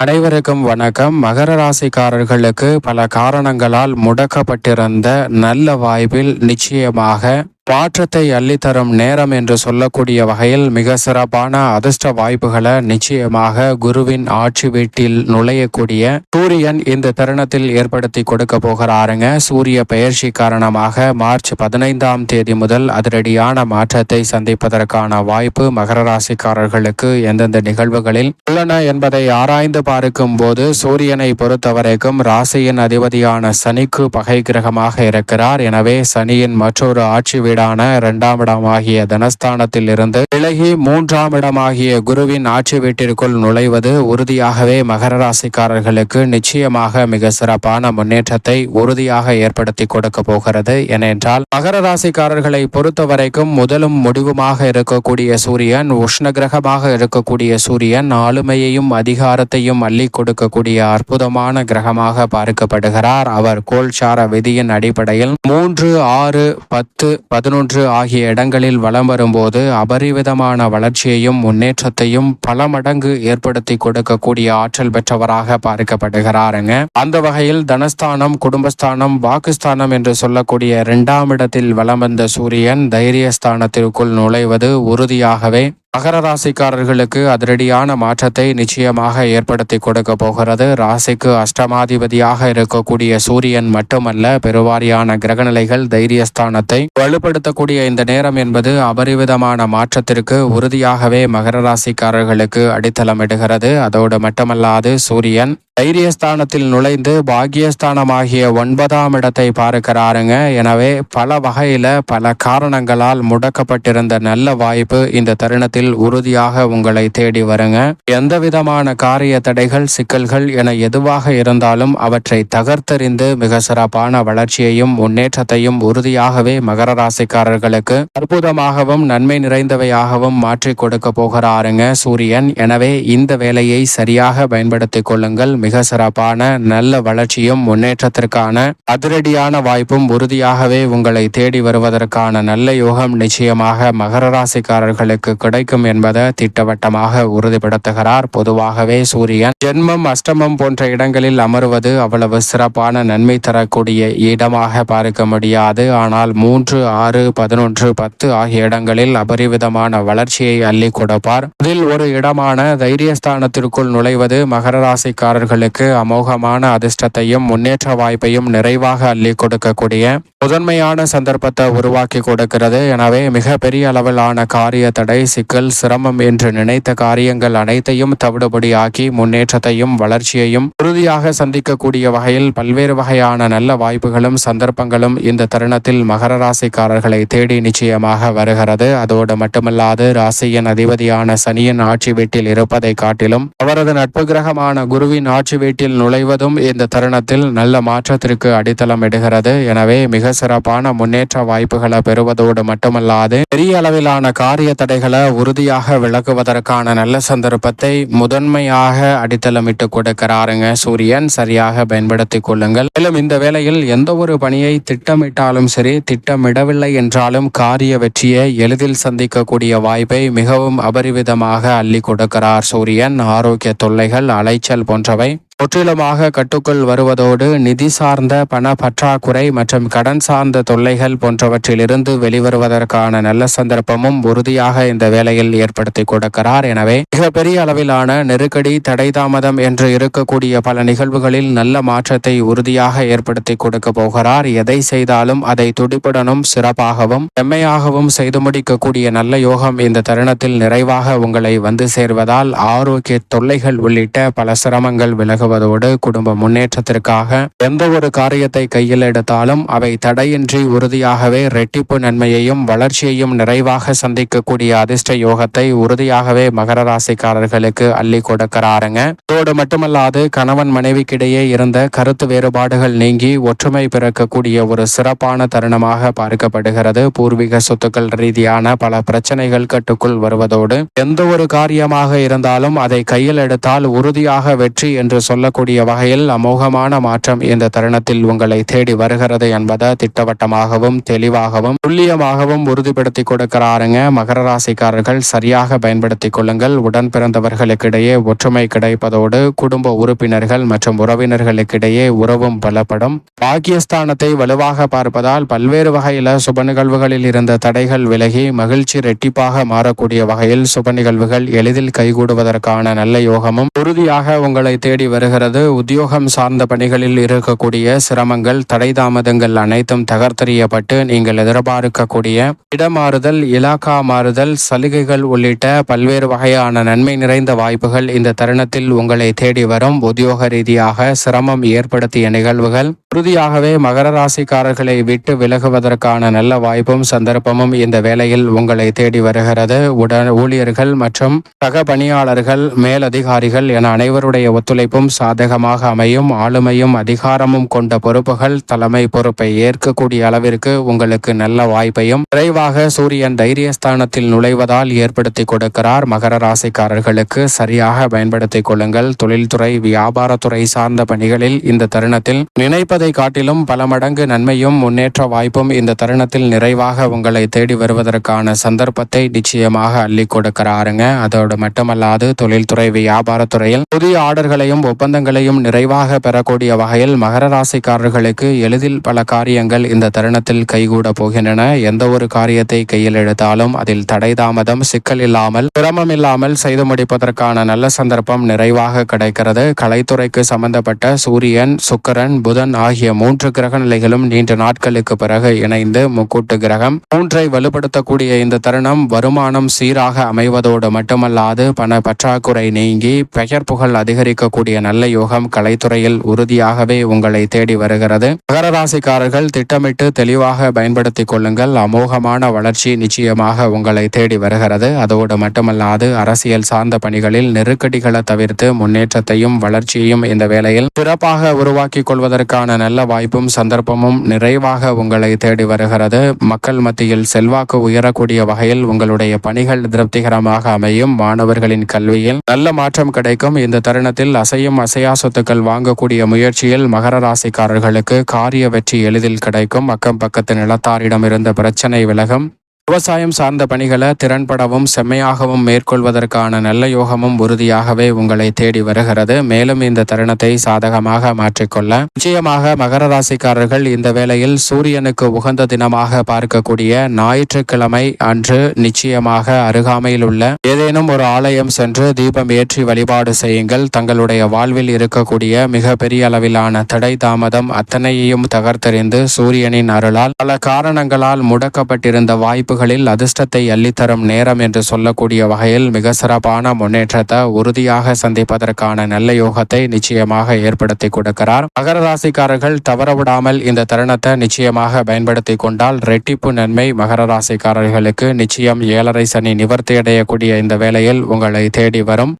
அனைவருக்கும் வணக்கம். மகர ராசிக்காரர்களுக்கு பல காரணங்களால் முடக்கப்பட்டிருந்த நல்ல வாய்ப்பில் நிச்சயமாக மாற்றத்தை அள்ளித்தரும் நேரம் என்று சொல்லக்கூடிய வகையில் மிக சிறப்பான அதிர்ஷ்ட வாய்ப்புகளை நிச்சயமாக குருவின் ஆட்சி வீட்டில் நுழையக்கூடிய சூரியன் இந்த தருணத்தில் ஏற்படுத்தி கொடுக்க போகிறாருங்க. சூரிய பெயர்ச்சி காரணமாக மார்ச் பதினைந்தாம் தேதி முதல் அதிரடியான மாற்றத்தை சந்திப்பதற்கான வாய்ப்பு மகர ராசிக்காரர்களுக்கு எந்தெந்த நிகழ்வுகளில் உள்ளன என்பதை ஆராய்ந்து பார்க்கும் போது சூரியனை பொறுத்தவரைக்கும் ராசியின் அதிபதியான சனிக்கு பகை கிரகமாக இருக்கிறார். எனவே சனியின் மற்றொரு ஆட்சி வீடு வீடான இரண்டாம் இடமாகிய தனஸ்தானத்தில் இருந்து விலகி மூன்றாம் இடமாகிய குருவின் ஆட்சி வீட்டிற்குள் நுழைவது உறுதியாகவே மகர ராசிக்காரர்களுக்கு நிச்சயமாக மிக சிறப்பான முன்னேற்றத்தை உறுதியாக ஏற்படுத்தி கொடுக்க போகிறது. ஏனென்றால் மகர ராசிக்காரர்களை பொறுத்தவரைக்கும் முதலும் முடிவுமாக இருக்கக்கூடிய சூரியன் உஷ்ண கிரகமாக இருக்கக்கூடிய சூரியன் ஆளுமையையும் அதிகாரத்தையும் அள்ளி கொடுக்கக்கூடிய அற்புதமான கிரகமாக பார்க்கப்படுகிறார். அவர் கோல்சார விதியின் அடிப்படையில் மூன்று ஆறு பத்து பதினொன்று ஆகிய இடங்களில் வலம் வரும்போது அபரிவிதமான வளர்ச்சியையும் முன்னேற்றத்தையும் பல மடங்கு ஏற்படுத்தி கொடுக்கக்கூடிய ஆற்றல் பெற்றவராக பார்க்கப்படுகிறாருங்க. அந்த வகையில் தனஸ்தானம் குடும்பஸ்தானம் வாக்குஸ்தானம் என்று சொல்லக்கூடிய இரண்டாம் இடத்தில் வலம் வந்த சூரியன் தைரியஸ்தானத்திற்குள் நுழைவது உறுதியாகவே மகர ராசிக்காரர்களுக்கு அதிரடியான மாற்றத்தை நிச்சயமாக ஏற்படுத்தி கொடுக்க போகிறது. ராசிக்கு அஷ்டமாதிபதியாக இருக்கக்கூடிய சூரியன் மட்டுமல்ல பெருவாரியான கிரகநிலைகள் தைரியஸ்தானத்தை வலுப்படுத்தக்கூடிய இந்த நேரம் என்பது அபரிவிதமான மாற்றத்திற்கு உறுதியாகவே மகர ராசிக்காரர்களுக்கு அடித்தளமிடுகிறது அதோடு மட்டுமல்லாது சூரியன் தைரியஸ்தானத்தில் நுழைந்து பாக்கியஸ்தானமாகிய ஒன்பதாம் இடத்தை பார்க்கிறாருங்க. எனவே பல வகையில பல காரணங்களால் முடக்கப்பட்டிருந்த நல்ல வாய்ப்பு இந்த தருணத்தில் உறுதியாக உங்களை தேடி வருங்க. எந்த விதமான காரிய தடைகள் சிக்கல்கள் என எதுவாக இருந்தாலும் அவற்றை தகர்த்தறிந்து மிக சிறப்பான வளர்ச்சியையும் முன்னேற்றத்தையும் உறுதியாகவே மகர ராசிக்காரர்களுக்கு அற்புதமாகவும் நன்மை நிறைந்தவையாகவும் மாற்றி கொடுக்க போகிறாருங்க சூரியன். எனவே இந்த வேலையை சரியாக பயன்படுத்திக் கொள்ளுங்கள். மிக சிறப்பான நல்ல வளர்ச்சியும் முன்னேற்றத்திற்கான அதிரடியான வாய்ப்பும் உறுதியாகவே உங்களை தேடி வருவதற்கான நல்ல யோகம் நிச்சயமாக மகர ராசிக்காரர்களுக்கு கிடைக்கும். என்பதை திட்டவட்டமாக உறுதிப்படுத்துகிறார். பொதுவாகவே சூரியன் ஜென்மம் அஷ்டமம் போன்ற இடங்களில் அமர்வது அவ்வளவு சிறப்பான நன்மை தரக்கூடிய இடமாக பார்க்க முடியாது. ஆனால் மூன்று ஆறு பதினொன்று பத்து ஆகிய இடங்களில் அபரிவிதமான வளர்ச்சியை அள்ளி கொடுப்பார். அதில் ஒரு இடமான தைரியஸ்தானத்திற்குள் நுழைவது மகர ராசிக்காரர்களுக்கு அமோகமான அதிர்ஷ்டத்தையும் முன்னேற்ற வாய்ப்பையும் நிறைவாக அள்ளி கொடுக்கக்கூடிய முதன்மையான சந்தர்ப்பத்தை உருவாக்கி கொடுக்கிறது. எனவே மிக பெரிய அளவிலான காரிய தடை சிக்கல் சிரமம் என்று நினைத்த காரியங்கள் அனைத்தையும் தவிடுபடியாக்கி முன்னேற்றத்தையும் வளர்ச்சியையும் உறுதியாக சந்திக்கக்கூடிய வகையில் பல்வேறு வகையான நல்ல வாய்ப்புகளும் சந்தர்ப்பங்களும் இந்த தருணத்தில் மகர ராசிக்காரர்களை தேடி நிச்சயமாக வருகிறது. அதோடு மட்டுமல்லாது ராசியின் அதிபதியான சனியின் ஆட்சி வீட்டில் இருப்பதை காட்டிலும் அவரது நட்பு கிரகமான குருவின் ஆட்சி வீட்டில் நுழைவதும் இந்த தருணத்தில் நல்ல மாற்றத்திற்கு அடித்தளம் இடுகிறது. எனவே மிக சிறப்பான முன்னேற்ற வாய்ப்புகளை பெறுவதோடு மட்டுமல்லாது பெரிய அளவிலான காரிய தடைகளை உறுதியாக விளக்குவதற்கான நல்ல சந்தர்ப்பத்தை முதன்மையாக அடித்தளமிட்டு கொடுக்கிறாருங்க சூரியன். சரியாக பயன்படுத்திக் கொள்ளுங்கள். மேலும் இந்த வேளையில் எந்த ஒரு பணியை திட்டமிட்டாலும் சரி திட்டமிடவில்லை என்றாலும் காரிய வெற்றியை எளிதில் சந்திக்கக்கூடிய வாய்ப்பை மிகவும் அபரிவிதமாக அள்ளி கொடுக்கிறார் சூரியன். ஆரோக்கிய தொல்லைகள் அலைச்சல் போன்றவை முற்றிலுமாக கட்டுக்குள் வருவதோடு நிதி சார்ந்த பண பற்றாக்குறை மற்றும் கடன் சார்ந்த தொல்லைகள் போன்றவற்றிலிருந்து வெளிவருவதற்கான நல்ல சந்தர்ப்பமும் உறுதியாக இந்த வேளையில் ஏற்படுத்தி கொடுக்கிறார். எனவே மிகப்பெரிய அளவிலான நெருக்கடி தடை தாமதம் என்று இருக்கக்கூடிய பல நிகழ்வுகளில் நல்ல மாற்றத்தை உறுதியாக ஏற்படுத்தி கொடுக்க போகிறார். எதை செய்தாலும் அதை துடிப்புடனும் சிறப்பாகவும் செம்மையாகவும் செய்து முடிக்கக்கூடிய நல்ல யோகம் இந்த தருணத்தில் நிறைவாக உங்களை வந்து சேர்வதால் ஆரோக்கிய தொல்லைகள் உள்ளிட்ட பல சிரமங்கள் விலக வழங்குவதோடு குடும்ப முன்னேற்றத்திற்காக எந்த ஒரு காரியத்தை கையில் எடுத்தாலும் அவை தடையின்றி உறுதியாகவே ரெட்டிப்பு நன்மையையும் வளர்ச்சியையும் நிறைவாக சந்திக்கக்கூடிய அதிர்ஷ்ட யோகத்தை உறுதியாகவே மகர ராசிக்காரர்களுக்கு அள்ளி கொடுக்கிறாருங்க. அதோடு மட்டுமல்லாது கணவன் மனைவிக்கிடையே இருந்த கருத்து வேறுபாடுகள் நீங்கி ஒற்றுமை பிறக்கக்கூடிய ஒரு சிறப்பான தருணமாக பார்க்கப்படுகிறது. பூர்வீக சொத்துக்கள் ரீதியான பல பிரச்சனைகள் கட்டுக்குள் வருவதோடு எந்த ஒரு காரியமாக இருந்தாலும் அதை கையில் எடுத்தால் உறுதியாக வெற்றி என்று சொல்ல சொல்லக்கூடிய வகையில் அமோகமான மாற்றம் இந்த தருணத்தில் உங்களை தேடி வருகிறது என்பதை திட்டவட்டமாகவும் தெளிவாகவும் துல்லியமாகவும் உறுதிப்படுத்தி கொடுக்கிறாருங்க. மகர ராசிக்காரர்கள் சரியாக பயன்படுத்திக் கொள்ளுங்கள். உடன் பிறந்தவர்களுக்கிடையே ஒற்றுமை கிடைப்பதோடு குடும்ப உறுப்பினர்கள் மற்றும் உறவினர்களுக்கிடையே உறவும் பலப்படும். பாக்கியஸ்தானத்தை வலுவாக பார்ப்பதால் பல்வேறு வகையில சுப நிகழ்வுகளில் இருந்த தடைகள் விலகி மகிழ்ச்சி ரெட்டிப்பாக மாறக்கூடிய வகையில் சுப நிகழ்வுகள் எளிதில் கைகூடுவதற்கான நல்ல யோகமும் உறுதியாக உங்களை தேடி வருகிறது. உத்தியோகம் சார்ந்த பணிகளில் இருக்கக்கூடிய சிரமங்கள் தடை தாமதங்கள் அனைத்தும் தகர்த்தெறியப்பட்டு நீங்கள் எதிர்பார்க்கக்கூடிய இடமாறுதல் இலாக்கா மாறுதல் சலுகைகள் உள்ளிட்ட பல்வேறு வகையான நன்மை நிறைந்த வாய்ப்புகள் இந்த தருணத்தில் உங்களை தேடி வரும். உத்தியோக ரீதியாக சிரமம் ஏற்படுத்திய நிகழ்வுகள். உறுதியாகவே மகர ராசிக்காரர்களை விட்டு விலகுவதற்கான நல்ல வாய்ப்பும் சந்தர்ப்பமும் இந்த வேளையில் உங்களை தேடி வருகிறது. உடன் ஊழியர்கள் மற்றும் சக பணியாளர்கள் மேலதிகாரிகள் என அனைவருடைய ஒத்துழைப்பும் சாதகமாக அமையும் ஆளுமையும் அதிகாரமும் கொண்ட பொறுப்புகள் தலைமை பொறுப்பை ஏற்கக்கூடிய அளவிற்கு உங்களுக்கு நல்ல வாய்ப்பையும் விரைவாக சூரியன் தைரியஸ்தானத்தில் நுழைவதால் ஏற்படுத்தி கொடுக்கிறார். மகர ராசிக்காரர்களுக்கு சரியாக பயன்படுத்திக் கொள்ளுங்கள். தொழில்துறை வியாபாரத்துறை சார்ந்த பணிகளில் இந்த தருணத்தில் நினைப்பதை காட்டிலும் பல மடங்கு நன்மையும் முன்னேற்ற வாய்ப்பும் இந்த தருணத்தில் நிறைவாக உங்களை தேடி வருவதற்கான சந்தர்ப்பத்தை நிச்சயமாக அள்ளி கொடுக்கிறாருங்க. அதோடு மட்டுமல்லாது தொழில்துறை வியாபாரத்துறையில் புதிய ஆர்டர்களையும் ஒப்பந்தங்களையும் நிறைவாக பெறக்கூடிய வகையில் மகர ராசிக்காரர்களுக்கு எளிதில் பல காரியங்கள் இந்த தருணத்தில் கைகூட போகின்றன. எந்த ஒரு காரியத்தை கையில் எடுத்தாலும் அதில் தடை தாமதம் சிக்கல் இல்லாமல் சிரமம் இல்லாமல் செய்து முடிப்பதற்கான நல்ல சந்தர்ப்பம் நிறைவாக கிடைக்கிறது. கலைத்துறைக்கு சம்பந்தப்பட்ட சூரியன் சுக்கரன் புதன் ஆகிய மூன்று கிரக நிலைகளும் நீண்ட நாட்களுக்கு பிறகு இணைந்து முக்கூட்டு கிரகம். மூன்றை வலுப்படுத்தக்கூடிய இந்த தருணம் வருமானம் சீராக அமைவதோடு மட்டுமல்லாது பண பற்றாக்குறை நீங்கி பெயர் புகழ் அதிகரிக்கக்கூடிய நல்ல யோகம் கலைத்துறையில் உறுதியாகவே உங்களை தேடி வருகிறது. மகர ராசிக்காரர்கள் திட்டமிட்டு தெளிவாக பயன்படுத்திக் கொள்ளுங்கள். அமோகமான வளர்ச்சி நிச்சயமாக உங்களை தேடி வருகிறது. அதோடு மட்டுமல்லாது அரசியல் சார்ந்த பணிகளில் நெருக்கடிகளை தவிர்த்து முன்னேற்றத்தையும் வளர்ச்சியையும் இந்த வேளையில் சிறப்பாக உருவாக்கிக் கொள்வதற்கான நல்ல வாய்ப்பும் சந்தர்ப்பமும் நிறைவாக உங்களை தேடி வருகிறது. மக்கள் மத்தியில் செல்வாக்கு உயரக்கூடிய வகையில் உங்களுடைய பணிகள் திருப்திகரமாக அமையும். மாணவர்களின் கல்வியில் நல்ல மாற்றம் கிடைக்கும். இந்த தருணத்தில் அசையும் அசையா சொத்துக்கள் வாங்கக்கூடிய முயற்சியில் மகர ராசிக்காரர்களுக்கு காரிய வெற்றி எளிதில் கிடைக்கும். அக்கம் பக்கத்து நிலத்தாரிடம் இருந்த பிரச்சனை விலகும். விவசாயம் சார்ந்த பணிகளை திறன்படவும் செம்மையாகவும் மேற்கொள்வதற்கான நல்ல யோகமும் உறுதியாகவே உங்களை தேடி வருகிறது. மேலும் இந்த தருணத்தை சாதகமாக மாற்றிக்கொள்ள நிச்சயமாக மகர ராசிக்காரர்கள் இந்த வேளையில் சூரியனுக்கு உகந்த தினமாக பார்க்கக்கூடிய ஞாயிற்றுக்கிழமை அன்று நிச்சயமாக அருகாமையில் உள்ள ஏதேனும் ஒரு ஆலயம் சென்று தீபம் ஏற்றி வழிபாடு செய்யுங்கள். தங்களுடைய வாழ்வில் இருக்கக்கூடிய மிக பெரிய அளவிலான தடை தாமதம் அத்தனையையும் தகர்த்தெறிந்து சூரியனின் அருளால் பல காரணங்களால் முடக்கப்பட்டிருந்த வாய்ப்பு வாய்ப்புகளில் அதிர்ஷ்டத்தை அள்ளித்தரும் நேரம் என்று சொல்லக்கூடிய வகையில் மிக சிறப்பான முன்னேற்றத்தை உறுதியாக சந்திப்பதற்கான நல்ல யோகத்தை நிச்சயமாக ஏற்படுத்தி கொடுக்கிறார். மகர ராசிக்காரர்கள் தவறவிடாமல் இந்த தருணத்தை நிச்சயமாக பயன்படுத்தி கொண்டால் ரெட்டிப்பு நன்மை மகர ராசிக்காரர்களுக்கு நிச்சயம் ஏழரை சனி நிவர்த்தி அடையக்கூடிய இந்த வேளையில் உங்களை தேடி வரும்.